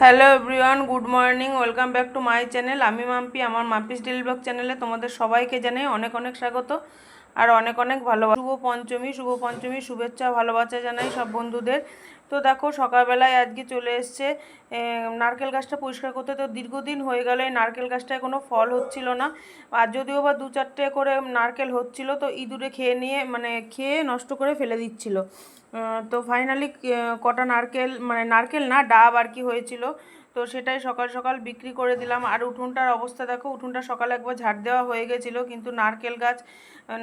Hello everyone good morning welcome back to my channel আমি মাম্পি, আমার Mampi's daily blog চ্যানেলে তোমাদের সবাইকে জানাই অনেক অনেক স্বাগত। আর অনেক অনেক ভালোবাসা। শুভ পঞ্চমী শুভ পঞ্চমী শুভেচ্ছা, ভালোবাসা জানাই সব বন্ধুদের। তো দেখো, সকালবেলায় আজকে চলে এসছে নারকেল গাছটা পরিষ্কার করতে। তো দীর্ঘদিন হয়ে গেলে নারকেল গাছটায় কোনো ফল হচ্ছিল না। আর যদিও বা দু চারটে করে নারকেল হচ্ছিল, তো ইঁদুরে খেয়ে নিয়ে মানে খেয়ে নষ্ট করে ফেলে দিচ্ছিল। তো ফাইনালি কটা নারকেল মানে নারকেল না, ডাব আর কি হয়েছিল। তো সেটাই সকাল সকাল বিক্রি করে দিলাম। আর উঠুনটার অবস্থা দেখো, উঠুনটা সকালে একবার ঝাড় দেওয়া হয়ে গেছিল, কিন্তু নারকেল গাছ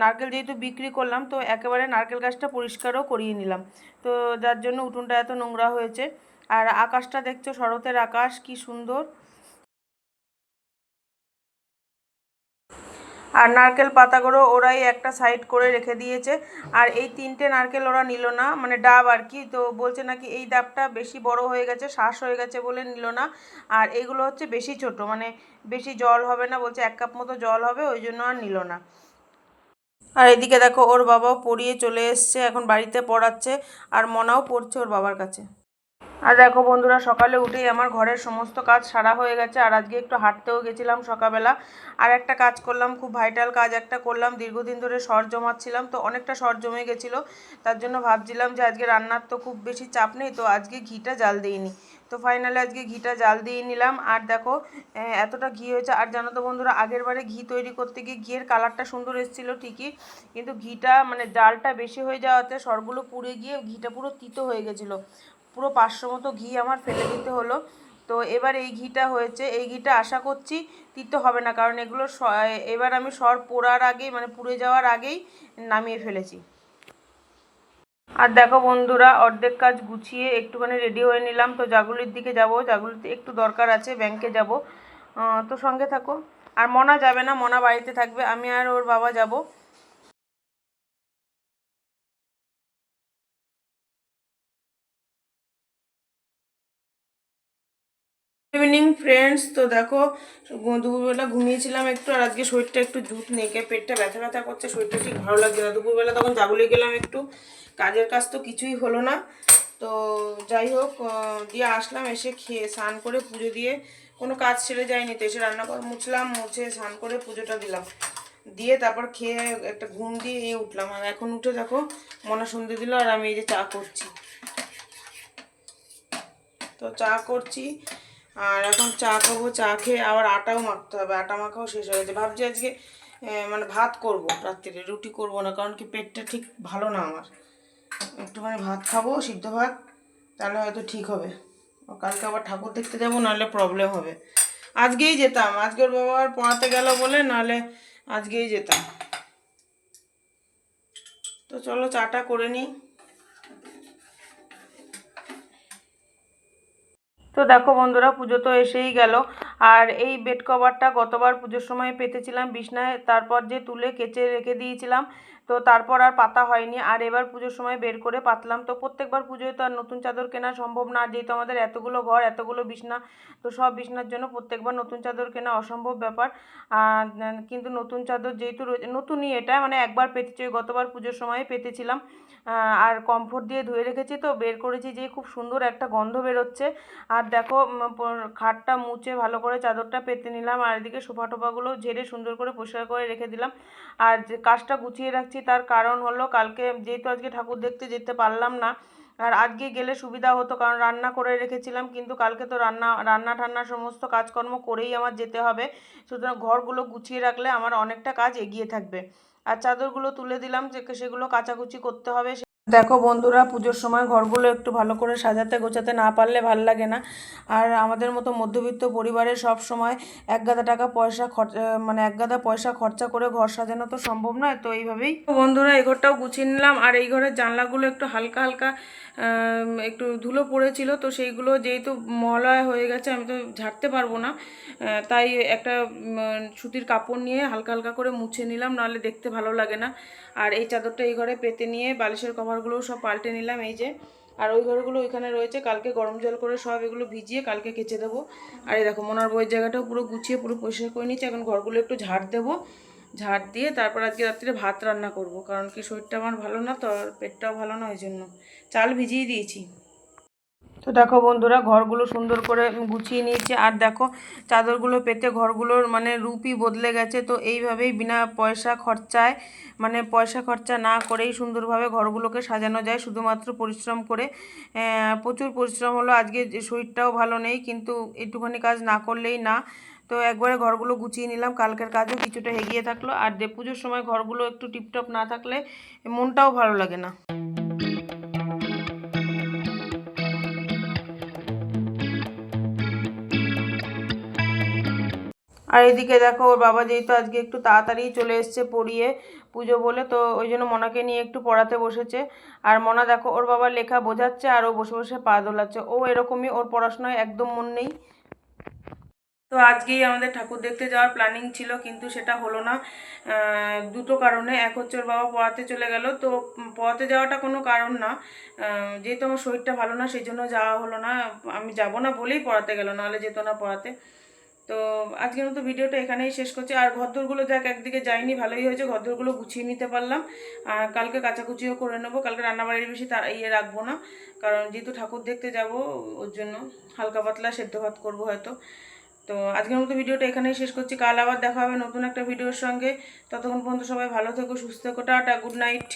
নারকেল যেহেতু বিক্রি করলাম, তো একেবারে নারকেল গাছটা পরিষ্কারও করিয়ে নিলাম। তো যার জন্য উঠুনটা এত নোংরা হয়েছে। আর আকাশটা দেখছ, শরতের আকাশ, কি সুন্দর। আর নারকেল পাতাগুলো ওরাই একটা সাইড করে রেখে দিয়েছে। আর এই তিনটে নারকেল ওরা নিল না মানে ডাব আর কি। তো বলছে নাকি এই ডাবটা বেশি বড় হয়ে গেছে শ্বাস হয়ে গেছে বলে নিল না। আর এগুলো হচ্ছে বেশি ছোট মানে বেশি জল হবে না, বলছে এক কাপ মতো জল হবে, ওই জন্য আর নিল না। আর এদিকে দেখো, ওর বাবাও পড়িয়ে চলে এসছে, এখন বাড়িতে পড়াচ্ছে, আর মনাও পড়ছে ওর বাবার কাছে। আর দেখো বন্ধুরা, সকালে উঠেই আমার ঘরের সমস্ত কাজ সারা হয়ে গেছে, আর আজকে একটু হাঁটতেও গেছিলাম সকালবেলা। আর একটা কাজ করলাম, খুব ভাইটাল কাজ একটা করলাম, দীর্ঘদিন ধরে সর জমাচ্ছিলাম, তো অনেকটা সর জমে গেছিল। তার জন্য ভাবছিলাম যে আজকে রান্নার তো খুব বেশি চাপ নেই, তো আজকে ঘিটা জাল দিইনি। তো ফাইনালি আজকে ঘিটা জাল দিয়ে নিলাম, আর দেখো এতটা ঘি হয়েছে। আর জানো তো বন্ধুরা, আগের বারে ঘি তৈরি করতে গিয়ে ঘিয়ের কালারটা সুন্দর এসেছিল ঠিকই, কিন্তু ঘিটা মানে জালটা বেশি হয়ে যাওয়াতে সরগুলো পুড়ে গিয়ে ঘিটা পুরো তিতো হয়ে গেছিল। পুরো পাঁচশো মতো ঘি আমার ফেলে দিতে হলো। তো এবার এই ঘিটা হয়েছে। এই ঘিটা আশা করছি তিতো হবে না, কারণ এগুলো এবার আমি সর পোড়ার আগেই মানে পুড়ে যাওয়ার আগেই নামিয়ে ফেলেছি। আর দেখো বন্ধুরা, অর্ধেক কাজ গুছিয়ে একটুখানি রেডি হয়ে নিলাম। তো জাগুলির দিকে যাব। জাগুলিতে একটু দরকার আছে ব্যাংকে যাব। তো সঙ্গে থাকো। আর মনা যাবে না, মনা বাড়িতে থাকবে। আমি আর ওর বাবা যাব। ইভিনিং ফ্রেন্ডস তো দেখো, দুপুরবেলা ঘুমিয়েছিলাম একটু, আর আজকে শরীরটা একটু জুত নেকে পেটটা ব্যথা ব্যথা করছে, শরীরটা ঠিক ভালো লাগছে না। দুপুরবেলা তখন জাগুলে গেলাম একটু, কাজের কাজ তো কিছুই হলো না। তো যাই হোক দিয়ে আসলাম, এসে খেয়ে, স্নান করে পুজো দিয়ে, কোনো কাজ ছেড়ে যায়নি তো, এসে রান্না রান্নাঘর মুছলাম, মুছে স্নান করে পুজোটা দিলাম। দিয়ে তারপর খেয়ে একটা ঘুম দিয়ে এই উঠলাম, আর এখন উঠে দেখো, মনে সন্ধে দিল, আর আমি এই যে চা করছি। তো চা করছি আর এখন চা খাব, চা খেয়ে আবার আটাও মাখতে হবে। আটা মাখাও শেষ হয়ে গেছে। ভাবছি আজকে মানে ভাত করব রাত্রিরে, রুটি করব না, কারণ কি পেটটা ঠিক ভালো না আমার। একটুখানি ভাত খাব, সিদ্ধ ভাত, তাহলে হয়তো ঠিক হবে। কালকে আবার ঠাকুর দেখতে যাব, নাহলে প্রবলেম হবে। আজকেই যেতাম। আজকের বাবা আর পড়াতে গেল বলে, নাহলে আজকেই যেতাম। তো চলো চাটা করে নিই। তো দেখো বন্ধুরা, পুজো তো এসেই গেল। আর এই বেড কভারটা গতবার পুজোর সময় পেতেছিলাম বিছনায়, তারপর যে তুলে কেচে রেখে দিয়েছিলাম তো তারপর আর পাতা হয়নি। আর এবার পুজোর সময় বের করে পাতলাম। তো প্রত্যেকবার পুজোয় তো আর নতুন চাদর কেনা সম্ভব না। যেহেতু আমাদের এতগুলো ঘর, এতগুলো বিছনা, তো সব বিছনার জন্য প্রত্যেকবার নতুন চাদর কেনা অসম্ভব ব্যাপার। কিন্তু নতুন চাদর যেহেতু নতুনই এটা মানে একবার পেতেছি গতবার পুজোর সময় পেতেছিলাম। আর কমফোর্ট দিয়ে ধুয়ে রেখেছি তো, বের করেছি যে খুব সুন্দর একটা গন্ধ বেরোচ্ছে। আর দেখো খাটটা মুছে ভালো করে চাদরটা পেতে নিলাম। আর এদিকে সোফা টোফাগুলো ঝেড়ে সুন্দর করে পরিষ্কার করে রেখে দিলাম। আর যে কাজটা গুছিয়ে রাখছি তার কারণ হলো কালকে যেহেতু আজকে ঠাকুর দেখতে যেতে পারলাম না, আর আজকে গেলে সুবিধা হতো কারণ রান্না করে রেখেছিলাম, কিন্তু কালকে তো রান্না রান্না ঠান্না সমস্ত কাজকর্ম করেই আমার যেতে হবে। সুতরাং ঘরগুলো গুছিয়ে রাখলে আমার অনেকটা কাজ এগিয়ে থাকবে। আর চাদরগুলো তুলে দিলাম যে, সেগুলো কাচাকুচি করতে হবে দেখো বন্ধুরা, পুজোর সময় ঘরগুলো একটু ভালো করে সাজাতে গোছাতে না পারলে ভালো লাগে না। আর আমাদের মতো মধ্যবিত্ত পরিবারে সব সময় এক গাদা টাকা পয়সা খরচা মানে এক গাদা পয়সা খরচা করে ঘর সাজানো তো সম্ভব নয়, তো এইভাবেই। বন্ধুরা, এই ঘরটাও গুছিয়ে নিলাম। আর এই ঘরের জানলাগুলো একটু হালকা হালকা একটু ধুলো পড়েছিল, তো সেইগুলো যেহেতু মলয় হয়ে গেছে, আমি তো ঝাড়তে পারব না। তাই একটা সুতির কাপড় নিয়ে হালকা হালকা করে মুছে নিলাম, নাহলে দেখতে ভালো লাগে না। আর এই চাদরটা এই ঘরে পেতে নিয়ে বালিশের কভারগুলোও সব পাল্টে নিলাম, এই যে। আর ওই ঘরগুলো ওইখানে রয়েছে, কালকে গরম জল করে সব এগুলো ভিজিয়ে কালকে কেচে দেবো। আর এই দেখো, মনার বইয়ের জায়গাটাও পুরো গুছিয়ে, পুরো পরিষ্কার করে নিচ্ছি এখন ঘরগুলো একটু ঝাড় দেবো। ঝাড় দিয়ে তারপর আজকে রাত্রে ভাত রান্না করব, কারণ কি শরীরটা আমার ভালো না, তো পেটটাও ভালো না, ওই জন্য। চাল ভিজিয়ে দিয়েছি। তো দেখো বন্ধুরা, ঘরগুলো সুন্দর করে গুছিয়ে নিয়েছি। আর দেখো, চাদরগুলো পেতে ঘরগুলোর মানে রূপই বদলে গেছে। তো এইভাবেই বিনা পয়সা খরচায় মানে পয়সা খরচা না করেই সুন্দরভাবে ঘরগুলোকে সাজানো যায়। শুধুমাত্র পরিশ্রম করে প্রচুর পরিশ্রম হলো। আজকে শরীরটাও ভালো নেই, কিন্তু একটুখানি কাজ না করলেই না। তো একবারে ঘরগুলো গুছিয়ে নিলাম। কালকের কাজও কিছুটা এগিয়ে থাকল। আর পুজোর সময় ঘরগুলো একটু টিপটপ না থাকলে মনটাও ভালো লাগে না। আর এদিকে দেখো, ওর বাবা যেহেতু আজকে একটু তাড়াতাড়ি চলে এসছে পড়িয়ে পুজো বলে, তো ওই জন্য মনাকে নিয়ে একটু পড়াতে বসেছে। আর মনা দেখো, ওর বাবার লেখা বোঝাচ্ছে আর ও বসে বসে পা দোলাচ্ছে। ও এরকমই ওর পড়াশোনায় একদম মন নেই। তো আজকেই আমাদের ঠাকুর দেখতে যাওয়ার প্ল্যানিং ছিল, কিন্তু সেটা হলো না। দুটো কারণে। এক হচ্ছে ওর বাবা পড়াতে চলে গেল। তো পড়াতে যাওয়াটা কোনো কারণ না। যেহেতু আমার শরীরটা ভালো না, সেই জন্য যাওয়া হলো না। আমি যাব না বলেই পড়াতে গেল, নাহলে যেত না পড়াতে। তো আজকের মতো ভিডিওটা এখানেই শেষ করছি। আর ঘরদোরগুলো দেখ একদিকে যায়নি ভালোই হয়েছে। ঘরদোরগুলো গুছিয়ে নিতে পারলাম। আর কালকে কাচাকুচিও করে নেব। কালকে রান্নাবাড়ির বেশি তা ইয়ে রাখব না। কারণ যেহেতু ঠাকুর দেখতে যাব, ওর জন্য হালকা পাতলা সেদ্ধ ভাত করব হয়তো। তো আজকের মতো ভিডিওটা এখানেই শেষ করছি। কাল আবার দেখা হবে নতুন একটা ভিডিওর সঙ্গে। ততক্ষণ পর্যন্ত সবাই ভালো থেকো, সুস্থ থেকো, টাটা, গুড নাইট।